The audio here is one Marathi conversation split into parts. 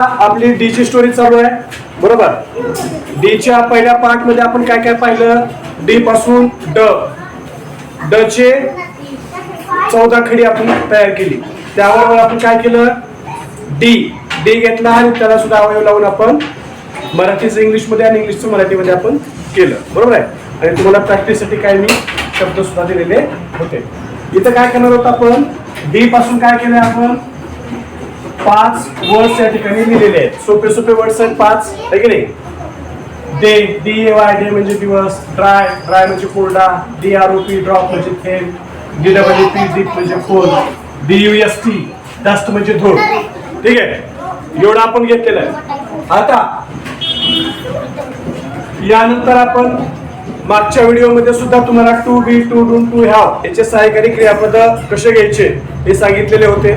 आपली डी ची स्टोरी चालू आहे. बरोबर? डी च्या पहिल्या पार्टमध्ये आपण काय काय पाहिलं? डी पासून ड. ड चे चौदा खडी आपण तयार केली. त्यावर आपण काय केलं? डी डी घेतला आणि त्याला सुद्धा अवयव लावून आपण मराठीचं इंग्लिशमध्ये आणि इंग्लिशचं मराठीमध्ये आपण केलं. बरोबर आहे? आणि तुम्हाला प्रॅक्टिससाठी काय मी शब्द सुद्धा दिलेले होते. इथं काय करणार होतं आपण? डी पासून काय केलं आपण? पाच वर्ड्स या ठिकाणी लिहिलेले आहेत. सोपे सोपे वर्ड्स आहेत पाच आहे की नाही? Day D A Y day म्हणजे दिवस ड्राय ड्राय म्हणजे कोरडा D R O P drop म्हणजे थेंब डी डब्ल्यू पी डीप म्हणजे खोल D U S T dust म्हणजे धूळ. ठीक आहे? एवढं आपण घेतलेलं आहे. आता यानंतर आपण मागच्या व्हिडिओमध्ये सुद्धा तुम्हाला to be to do to have याचे सहाय्यकारी क्रियापद कसे घ्यायचे हे सांगितलेले होते.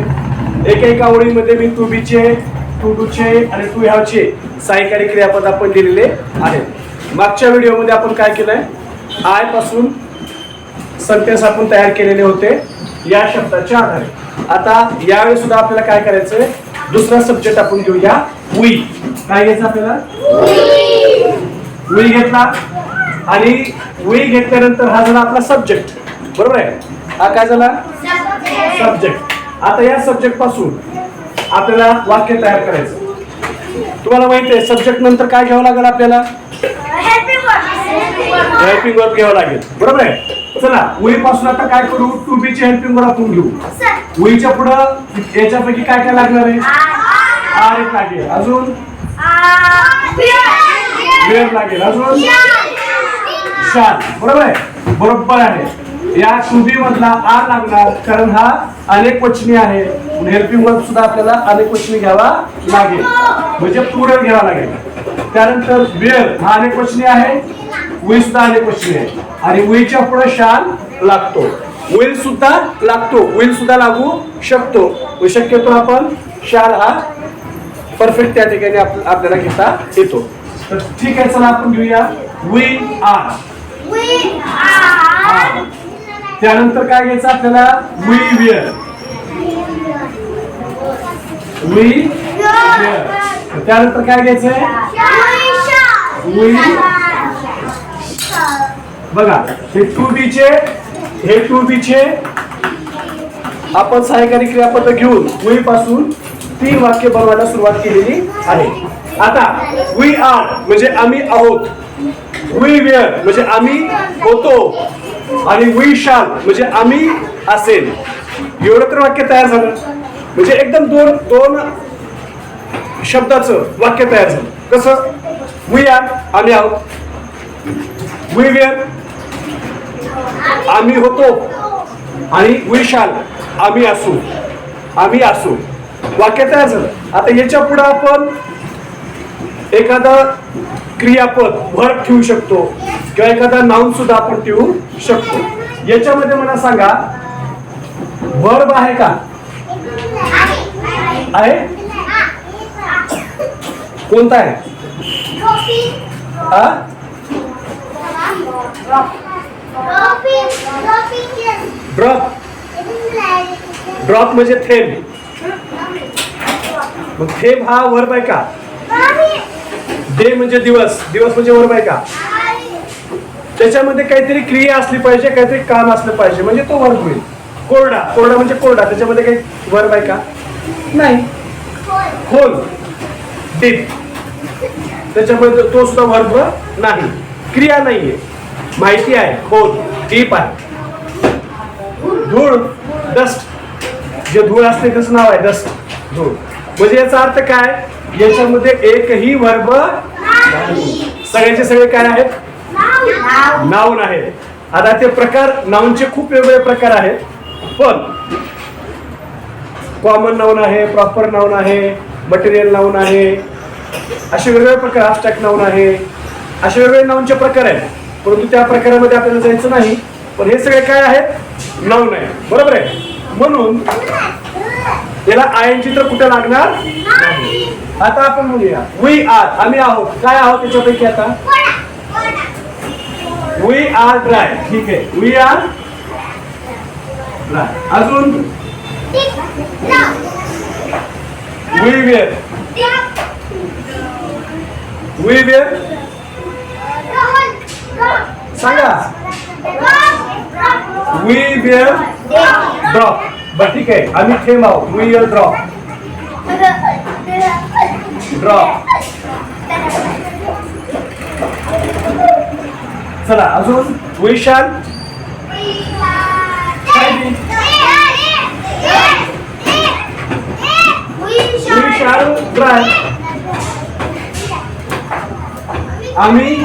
एका एका ओळीमध्ये मी टू बीचे टू डू चे आणि टू हॅव चे सहाय्यकारी क्रियापद आपण दिलेले आहेत मागच्या व्हिडिओमध्ये आपण काय केलंय? आयपासून सेंटेन्स आपण तयार केलेले होते या शब्दाच्या आधारे. आता यावेळी सुद्धा आपल्याला काय करायचंय? दुसरा सब्जेक्ट आपण घेऊया वी काय घ्यायचं आपल्याला? वी घेतला. आणि वी घेतल्यानंतर हा झाला आपला सब्जेक्ट बरोबर आहे? हा काय झाला? सब्जेक्ट आता या सब्जेक्टपासून आपल्याला वाक्य तयार करायचं. तुम्हाला माहिती आहे सब्जेक्ट नंतर काय घ्यावं लागेल आपल्याला? हेल्पिंग वर्ब घ्यावं लागेल. बरोबर आहे? चला पासून आता काय करू? टू बी चे हेल्पिंग वर्ब आपण घेऊ. उईच्या पुढं याच्यापैकी काय काय लागणार आहे? आर. एक लागेल. अजून? वेर लागेल. अजून? शाल बरोबर आहे? बरोबर आहे. या टू मधला आर लागणार कारण हा अनेक वचनी आहे. हेल्पिंग वर्ब सुद्धा आपल्याला अनेक वचनी घ्यावा लागेल. म्हणजे पुढे घ्यावा लागेल. त्यानंतर वेळ हा अनेक वचनी आहे. वी सुद्धा अनेक वचनी आहे. आणि वीच्या पुढे शाल लागतो. विल सुद्धा लागतो. विल सुद्धा लागू शकतो. शक्यतो आपण शाल हा परफेक्ट त्या ठिकाणी आपल्याला घेता येतो. तर ठीक आहे चला आपण घेऊया. We are. त्यानंतर काय घ्यायचं आपल्याला? वी विअर वी त्यानंतर काय घ्यायचंय? बघा हे टू बी चे हे टू बी चे आपण सहाय्यकारी क्रियापद घेऊन वी पासून तीन वाक्य बनवायला सुरुवात केलेली आहे. आता वी आर म्हणजे आम्ही आहोत. वी वेअर म्हणजे आम्ही होतो. आणि वी शाल म्हणजे आम्ही असेल. एवढं तर वाक्य तयार झालं. म्हणजे एकदम दोन दोन शब्दाचं वाक्य तयार झालं. कसं? वी आर आम्ही आहोत. वी वेअर आम्ही होतो. आणि वी शाल आम्ही असू. आम्ही असू. वाक्य तयार झालं. आता याच्या पुढं आपण एखादा क्रियापद वर्क ठेवू शकतो. किंवा एखादा नाऊन सुद्धा आपण ठेवू शकतो. याच्यामध्ये मला सांगा वर्ब आहे का? आहे? कोणता आहे? म्हणजे हा ड्रॉप ड्रॉप म्हणजे थेंब मग थेंब हा वर्ब आहे का? डे म्हणजे दिवस. दिवस म्हणजे बरोबर आहे का? त्याच्यामध्ये काहीतरी क्रिया असली पाहिजे काहीतरी काम असलं पाहिजे म्हणजे तो वर्ब होईल. कोरडा. कोरडा म्हणजे कोरडा. त्याच्यामध्ये काही वर्ब आहे का? नाही. खोल. डीप. त्याच्यामध्ये तो- सुद्धा वर्ब नाही. क्रिया नाहीये. माहिती आहे. खोल. डीप आहे. धूळ. डस्ट. जे धूळ असते त्याचं नाव आहे डस्ट. धूळ. म्हणजे याचा अर्थ काय? याच्यामध्ये एकही वर्ब सगळ्याचे सगळे काय आहेत? नाऊन आहे आता ते प्रकार नाऊनचे खूप वेगवेगळे प्रकार आहेत. पण कॉमन नाऊन आहे प्रॉपर नाऊन आहे मटेरियल नाऊन आहे असे वेगवेगळे प्रकार abstract नाऊन आहे. असे वेगवेगळे नाऊनचे प्रकार आहेत. परंतु त्या प्रकारामध्ये आपल्याला जायचं नाही. पण हे सगळे काय आहेत? नाऊन आहे बरोबर आहे? म्हणून याला आय एन जी तर कुठे लागणार? आता आपण म्हणूया वी आर आम्ही आहोत. काय आहोत त्याच्यापैकी आता? वी आर ड्राय ठीक आहे. वी आर ड्राय अजून? वी वेअर वी वेअर सांगा. वी वेअर ड्रॉप बर ठीक आहे. आम्ही थेंब आहोत. वी विल ड्रॉप ड्रॉप चला अजून? वी शाल आम्ही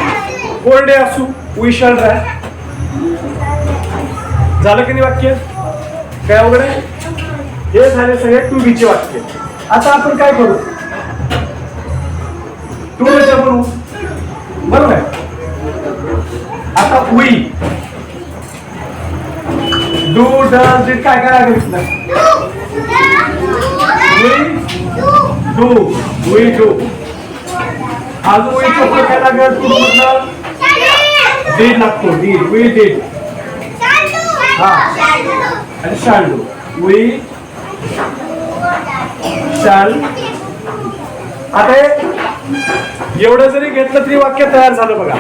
कोरडे असू. विशाल राय झालं की नाही वाक्य? काय अवघड आहे? हे झाले सगळे टू बीचे वाक्य. आता आपण काय करू? टू बीचे करू बरोबर आता वी डू डज काय काय लागेल डू वी डू अजून वी चोपड काय लागेल? टू म्हटलं डीड लागतो did we did and shall. Do We shall आता हे एवढं जरी घेतलं तरी वाक्य तयार झालं बघा.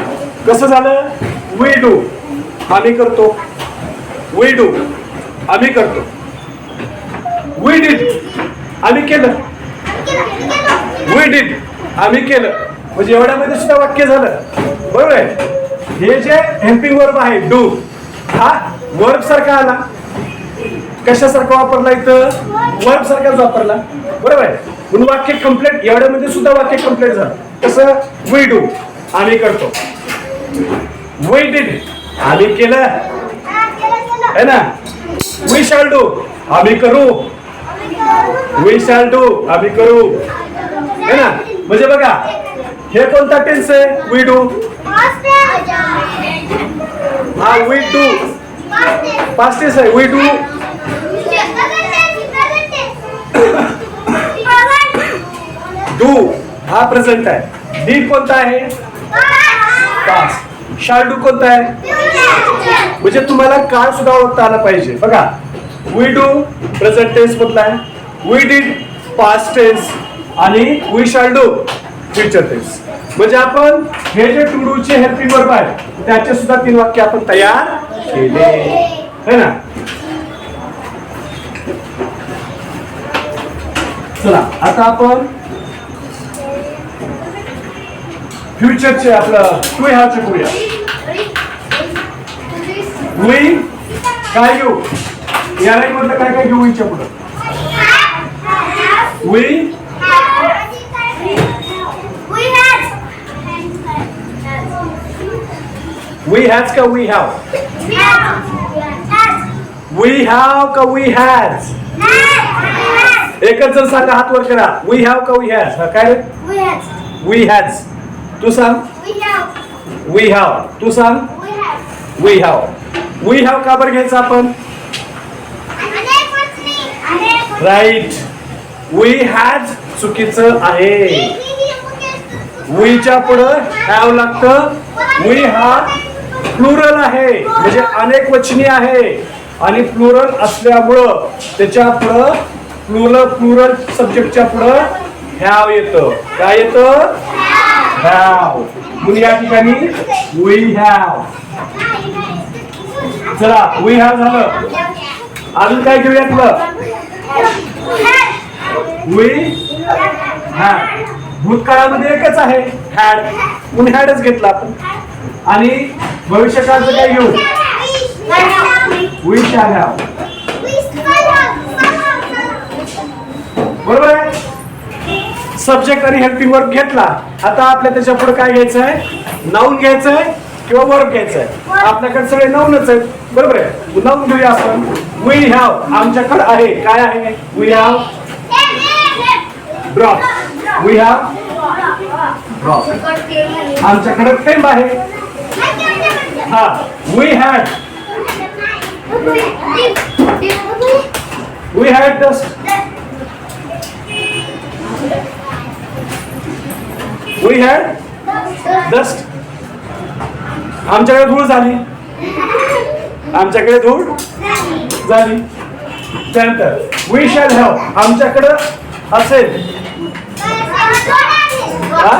कसं झालं? वी डू आम्ही करतो. वी डू आम्ही करतो. वी डिड आम्ही केलं. वी डिड आम्ही केलं. म्हणजे एवढ्यामध्ये सुद्धा वाक्य झालं. बरोबर आहे? हे जे हेल्पिंग वर्ब आहे डू हा वर्ब सारखा आला. कशासारखा वापरला इथं? वर्ब सारखाच वापरला. बरोबर आहे? म्हणून वाक्य कंप्लीट एवढ्यामध्ये सुद्धा वाक्य कंप्लीट झालं. कसं वी डू आम्ही करतो. वी डिड आम्ही केलं. है ना? वी शाल डू आम्ही करू. वी शाल डू आम्ही करू. है ना? म्हणजे बघा हे कोणता टेन्स आहे? वी डू हा वी डू पास्ट टेन्स आहे. वी डू डू हा प्रेझेंट आहे. डी कोणता आहे? पास्ट शाल कोणता आहे? म्हणजे तुम्हाला काळ सुद्धा ओळखता आला पाहिजे. बघा वी डू प्रेझेंट टेन्स मधला आहे. वी डीड पास्ट टेन्स आणि we shall do future tense म्हणजे आपण हे जे टू डू चे हेल्पिंग वर्ब आहे त्याचे सुद्धा तीन वाक्य आपण तयार केले. है ना? चला आता आपण फ्युचरचे आपलं टू ह्याचे करूया. वी काय घेऊ? या लाईन मधलं काय काय घेऊ इच्छा पुढं? वी वी हॅज का वी हॅव वी हॅव का वी हॅज एकच जण सांगा हात वर करा. वी हॅव का वी हॅज काय? वी हॅज तू सांग. वी हॅव तू सांग. वी हॅव वी हॅव का बरं घ्यायचं आपण? राईट वी हॅज चुकीचं आहे. वीच्या पुढं हॅव लागतं. वी हा प्लुरल आहे. म्हणजे अनेक वचनी आहे. आणि प्लुरल असल्यामुळं त्याच्या पुढं प्लुरल प्लुरल सब्जेक्टच्या पुढं हॅव येतं. काय येतं? हॅव म्हणून या ठिकाणी वी हॅव चला वी हॅव झालं. अजून काय घेऊया तुला? वी हॅड भूतकाळामध्ये एकच आहे. हॅड म्हणून हॅडच घेतला आपण. आणि भविष्यकाळचं काय घेऊ? वी शॅल हॅव बरोबर आहे सब्जेक्ट आणि हेल्पिंग वर्क घेतला आता आपल्या त्याच्या पुढे काय घ्यायचं आहे? नाऊन घ्यायचं आहे किंवा वर्क घ्यायचं आहे? आपल्याकडे सगळे नाऊनच आहेत बरोबर आहे? नाऊन घेऊया आपण. वी हॅव आमच्याकडे आहे. काय आहे? We have drop we have drop आमच्याकडे थेंब आहे. हा. We had we had dust we had dust आमच्याकडे धूळ झाली. आमच्याकडे धूळ झाली. त्यानंतर वी शॅल हॅव आमच्याकडं असेल. हा?